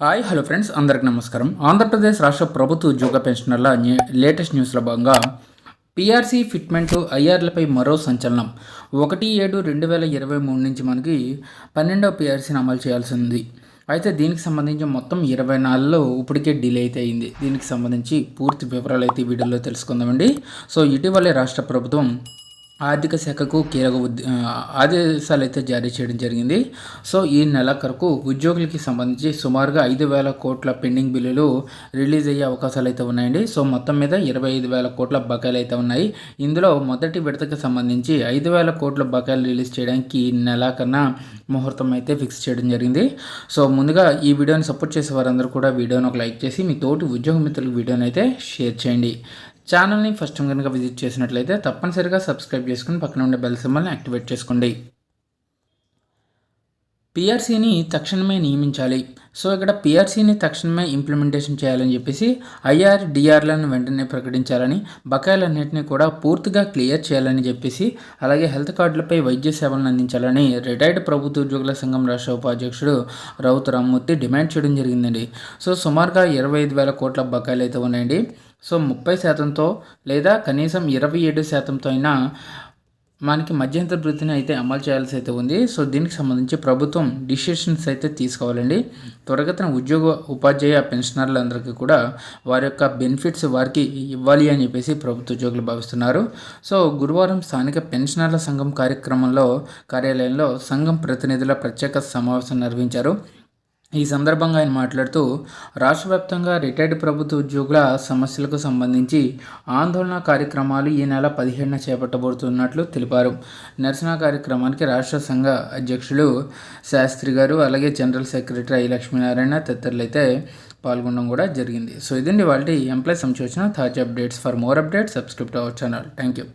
Hi hello friends అందరికి నమస్కారం. ఆంధ్రప్రదేశ్ రాష్ట్ర ప్రభుత్వ ఉద్యోగ పెన్షనర్ల లేటెస్ట్ న్యూస్లో భాగంగా పీఆర్సీ ఫిట్మెంట్ ఐఆర్లపై మరో సంచలనం. ఒకటి ఏడు రెండు వేల ఇరవై మూడు నుంచి మనకి పన్నెండవ పీఆర్సీని అమలు చేయాల్సి ఉంది. అయితే దీనికి సంబంధించి మొత్తం ఇరవై నాలుగులో ఇప్పటికే డిలే అయితే అయింది. దీనికి సంబంధించి పూర్తి వివరాలు అయితే వీడియోలో తెలుసుకుందామండి. సో ఇటీవలే రాష్ట్ర ప్రభుత్వం ఆర్థిక శాఖకు కీలక ఆదేశాలు అయితే జారీ చేయడం జరిగింది. సో ఈ నెలాఖరుకు ఉద్యోగులకి సంబంధించి సుమారుగా ఐదు వేల కోట్ల పెండింగ్ బిల్లులు రిలీజ్ అయ్యే అవకాశాలు అయితే ఉన్నాయండి. సో మొత్తం మీద ఇరవై ఐదు వేల కోట్ల బకాయిలు అయితే ఉన్నాయి. ఇందులో మొదటి విడతకు సంబంధించి ఐదు వేల కోట్ల బకాయిలు రిలీజ్ చేయడానికి ఈ నెలాఖరున ముహూర్తం అయితే ఫిక్స్ చేయడం జరిగింది. సో ముందుగా ఈ వీడియోని సపోర్ట్ చేసే వారందరూ కూడా వీడియోని ఒక లైక్ చేసి మీ తోటి ఉద్యోగ మిత్రులకు వీడియోని అయితే షేర్ చేయండి. ఛానల్ని ఫస్ట్ టైం కనుక విజిట్ చేసినట్లయితే తప్పనిసరిగా సబ్స్క్రైబ్ చేసుకుని పక్కన ఉండే బెల్ సింబల్ని యాక్టివేట్ చేసుకోండి. పిఆర్సీని తక్షణమే నియమించాలి. సో ఇక్కడ పిఆర్సీని తక్షణమే ఇంప్లిమెంటేషన్ చేయాలని చెప్పేసి ఐఆర్ డిఆర్లను వెంటనే ప్రకటించాలని బకాయిలన్నింటినీ కూడా పూర్తిగా క్లియర్ చేయాలని చెప్పేసి అలాగే హెల్త్ కార్డులపై వైద్య సేవలను అందించాలని రిటైర్డ్ ప్రభుత్వ ఉద్యోగుల సంఘం రాష్ట్ర ఉపాధ్యక్షుడు రౌత్ రామ్మూర్తి డిమాండ్ చేయడం జరిగిందండి. సో సుమారుగా ఇరవై ఐదు వేల కోట్ల బకాయిలు అయితే ఉన్నాయండి. సో ముప్పై శాతంతో లేదా కనీసం ఇరవై ఏడు శాతంతో అయినా మనకి మధ్యంతర వృత్తిని అయితే అమలు చేయాల్సి అయితే ఉంది. సో దీనికి సంబంధించి ప్రభుత్వం డిసిషన్స్ అయితే తీసుకోవాలండి. త్వరగతిన ఉద్యోగ ఉపాధ్యాయ పెన్షనర్లందరికీ కూడా వారి యొక్క బెనిఫిట్స్ వారికి ఇవ్వాలి అని చెప్పేసి ప్రభుత్వ ఉద్యోగులు భావిస్తున్నారు. సో గురువారం స్థానిక పెన్షనర్ల సంఘం కార్యక్రమంలో కార్యాలయంలో సంఘం ప్రతినిధుల ప్రత్యేక సమావేశం నిర్వహించారు. ఈ సందర్భంగా ఆయన మాట్లాడుతూ రాష్ట్ర వ్యాప్తంగా రిటైర్డ్ ప్రభుత్వ ఉద్యోగుల సమస్యలకు సంబంధించి ఆందోళన కార్యక్రమాలు ఈ నెల పదిహేడున చేపట్టబోతున్నట్లు తెలిపారు. నిరసన కార్యక్రమానికి రాష్ట్ర సంఘ అధ్యక్షులు శాస్త్రి గారు అలాగే జనరల్ సెక్రటరీ ఐ లక్ష్మీనారాయణ తదితరులు అయితే పాల్గొనడం కూడా జరిగింది. సో ఇదండి వాళ్ళ ఎంప్లాయ్ సంబంధించి తాజా updates. For more updates subscribe our channel. Thank you